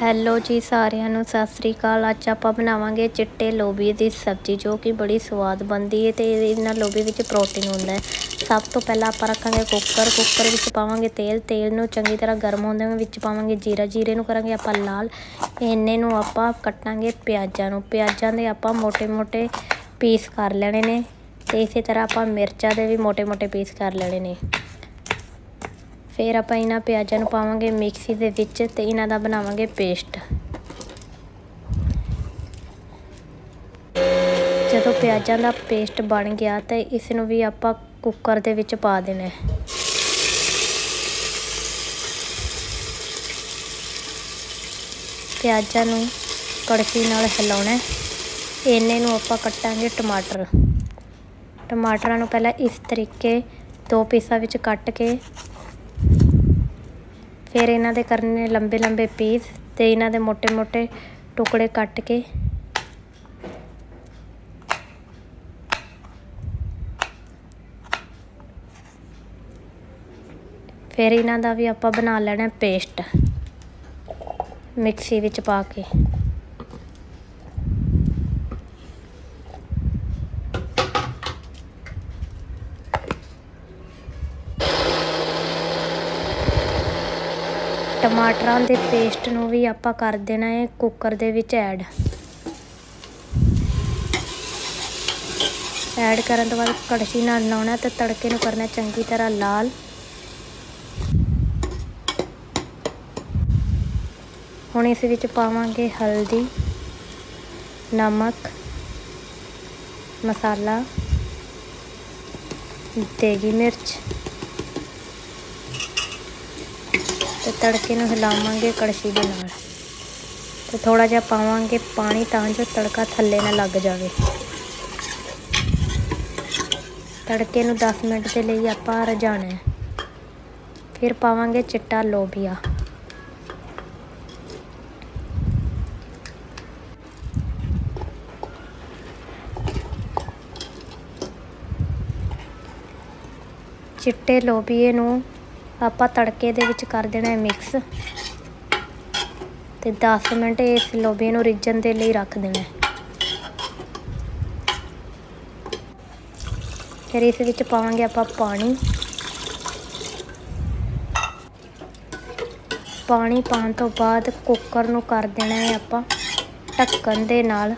Hello ਜੀ ਸਾਰਿਆਂ ਨੂੰ, ਸਤਿ ਸ੍ਰੀ ਅਕਾਲ। ਅੱਜ ਆਪਾਂ ਬਣਾਵਾਂਗੇ ਚਿੱਟੇ ਲੋਬੀ ਦੀ ਸਬਜ਼ੀ, ਜੋ ਕਿ ਬੜੀ ਸਵਾਦ ਬਣਦੀ ਹੈ ਤੇ ਇਹਨਾਂ ਲੋਬੀ ਵਿੱਚ ਪ੍ਰੋਟੀਨ ਹੁੰਦਾ ਹੈ ਸਭ ਤੋਂ ਪਹਿਲਾਂ ਆਪਾਂ ਰੱਖਾਂਗੇ ਕੁੱਕਰ। ਕੁੱਕਰ ਵਿੱਚ ਪਾਵਾਂਗੇ ਤੇਲ। ਤੇਲ ਨੂੰ ਚੰਗੀ ਤਰ੍ਹਾਂ ਗਰਮ ਹੋਣ ਦੇਵਾਂਗੇ ਵਿੱਚ ਪਾਵਾਂਗੇ ਜੀਰਾ। ਜੀਰੇ ਨੂੰ ਕਰਾਂਗੇ ਆਪਾਂ ਲਾਲ। ਇੰਨੇ ਨੂੰ ਆਪਾਂ ਕੱਟਾਂਗੇ ਪਿਆਜ਼ਾਂ ਨੂੰ। ਪਿਆਜ਼ਾਂ ਦੇ ਆਪਾਂ ਮੋਟੇ ਮੋਟੇ ਪੀਸ ਕਰ ਲੈਣੇ ਨੇ ਤੇ ਇਸੇ ਤਰ੍ਹਾਂ ਆਪਾਂ ਮਿਰਚਾਂ ਦੇ ਵੀ ਮੋਟੇ ਮੋਟੇ ਪੀਸ ਕਰ ਲੈਣੇ ਨੇ। ਫਿਰ ਆਪਾਂ ਇਹਨਾਂ ਪਿਆਜ਼ਾਂ ਨੂੰ ਪਾਵਾਂਗੇ ਮਿਕਸੀ ਦੇ ਵਿੱਚ ਤੇ ਇਹਨਾਂ ਦਾ ਬਣਾਵਾਂਗੇ ਪੇਸਟ। ਜਦੋਂ ਪਿਆਜ਼ਾਂ ਦਾ ਪੇਸਟ ਬਣ ਗਿਆ ਤਾਂ ਇਸ ਨੂੰ ਵੀ ਆਪਾਂ ਕੁੱਕਰ ਦੇ ਵਿੱਚ ਪਾ ਦੇਣਾ ਹੈ। ਪਿਆਜ਼ਾਂ ਨੂੰ ਕੜਛੀ ਨਾਲ ਹਿਲਾਉਣਾ ਇਹਨੇ ਨੂੰ ਆਪਾਂ ਕੱਟਾਂਗੇ ਟਮਾਟਰ। ਟਮਾਟਰਾਂ ਨੂੰ ਪਹਿਲਾਂ ਇਸ ਤਰੀਕੇ ਦੋ ਪੀਸਾਂ ਵਿੱਚ ਕੱਟ ਕੇ ਫਿਰ ਇਹਨਾਂ ਦੇ ਕਰਨੇ ਲੰਬੇ ਲੰਬੇ ਪੀਸ ਤੇ ਇਹਨਾਂ ਦੇ ਮੋٹے-ਮੋٹے ਟੁਕੜੇ ਕੱਟ ਕੇ। ਫਿਰ ਇਹਨਾਂ ਦਾ ਵੀ ਆਪਾਂ ਬਣਾ ਲੈਣਾ ਪੇਸਟ। ਮਿਕਸੀ ਵਿੱਚ ਪਾ ਕੇ। ਟਮਾਟਰਾਂ ਦੇ ਪੇਸਟ ਨੂੰ ਵੀ ਆਪਾਂ ਕਰ ਦੇਣਾ ਹੈ, ਕੁੱਕਰ ਦੇ ਵਿੱਚ ਐਡ। ਐਡ ਕਰਨ ਤੋਂ ਬਾਅਦ ਕੜਛੀ ਨਾਲ ਲਾਉਣਾ ਤੇ ਤੜਕੇ ਨੂੰ ਕਰਨਾ ਚੰਗੀ ਤਰ੍ਹਾਂ ਲਾਲ। ਹੁਣ ਇਸ ਵਿੱਚ ਪਾਵਾਂਗੇ ਹਲਦੀ, ਨਮਕ, ਮਸਾਲਾ, ਦੇਗੀ ਮਿਰਚ। ਤੇ ਤੜਕੇ ਨੂੰ ਹਿਲਾਵਾਂਗੇ ਕੜਛੀ ਦੇ ਨਾਲ। ਤੇ ਥੋੜਾ ਜਿਹਾ ਪਾਵਾਂਗੇ ਪਾਣੀ ਤਾਂ ਜੋ ਤੜਕਾ ਥੱਲੇ ਨਾ ਲੱਗ ਜਾਵੇ। ਤੜਕੇ ਨੂੰ 10 ਮਿੰਟ ਦੇ ਲਈ ਆਪਾਂ ਰਝਾਣਾ ਹੈ। ਫਿਰ ਪਾਵਾਂਗੇ ਚਿੱਟਾ ਲੋਬੀਆ। ਚਿੱਟੇ ਲੋਬੀਏ ਨੂੰ ਆਪਾਂ ਤੜਕੇ ਦੇ ਵਿੱਚ ਕਰ ਦੇਣਾ ਹੈ ਮਿਕਸ ਤੇ 10 ਮਿੰਟ ਇਸ ਲੋਬੀਏ ਨੂੰ ਰਿੱਝਣ ਦੇ ਲਈ ਰੱਖ ਦੇਣਾ। ਫਿਰ ਇਸ ਵਿੱਚ ਪਾਵਾਂਗੇ ਆਪਾਂ ਪਾਣੀ। ਪਾਣੀ ਪਾਉਣ ਤੋਂ ਬਾਅਦ ਕੁੱਕਰ ਨੂੰ ਕਰ ਦੇਣਾ ਹੈ ਆਪਾਂ ਢੱਕਣ ਦੇ ਨਾਲ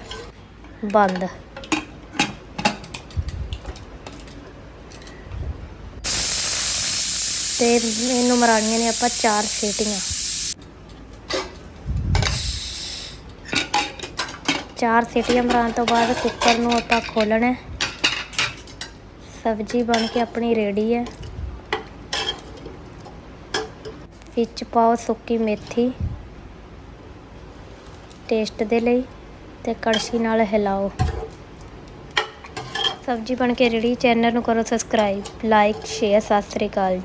ਬੰਦ। ਤੇ ਇਹਨੂੰ ਮਰਾਣੀਆਂ ਨੇ ਆਪਾਂ ਚਾਰ ਸੀਟੀਆਂ। ਚਾਰ ਸੀਟੀਆਂ ਮਰਾਣ ਤੋਂ ਬਾਅਦ ਕੁੱਕਰ ਨੂੰ ਆਪਾਂ ਖੋਲਣਾ ਸਬਜ਼ੀ ਬਣ ਕੇ ਆਪਣੀ ਰੈਡੀ ਹੈ। ਵਿੱਚ ਪਾਓ ਸੁੱਕੀ ਮੇਥੀ। ਟੇਸਟ ਦੇ ਲਈ ਤੇ ਕੜਛੀ ਨਾਲ ਹਿਲਾਓ। ਸਬਜ਼ੀ ਬਣ ਕੇ ਰੈਡੀ। ਚੈਨਲ ਨੂੰ ਕਰੋ subscribe, like, share, Sat Sri ਅਕਾਲ ਜੀ।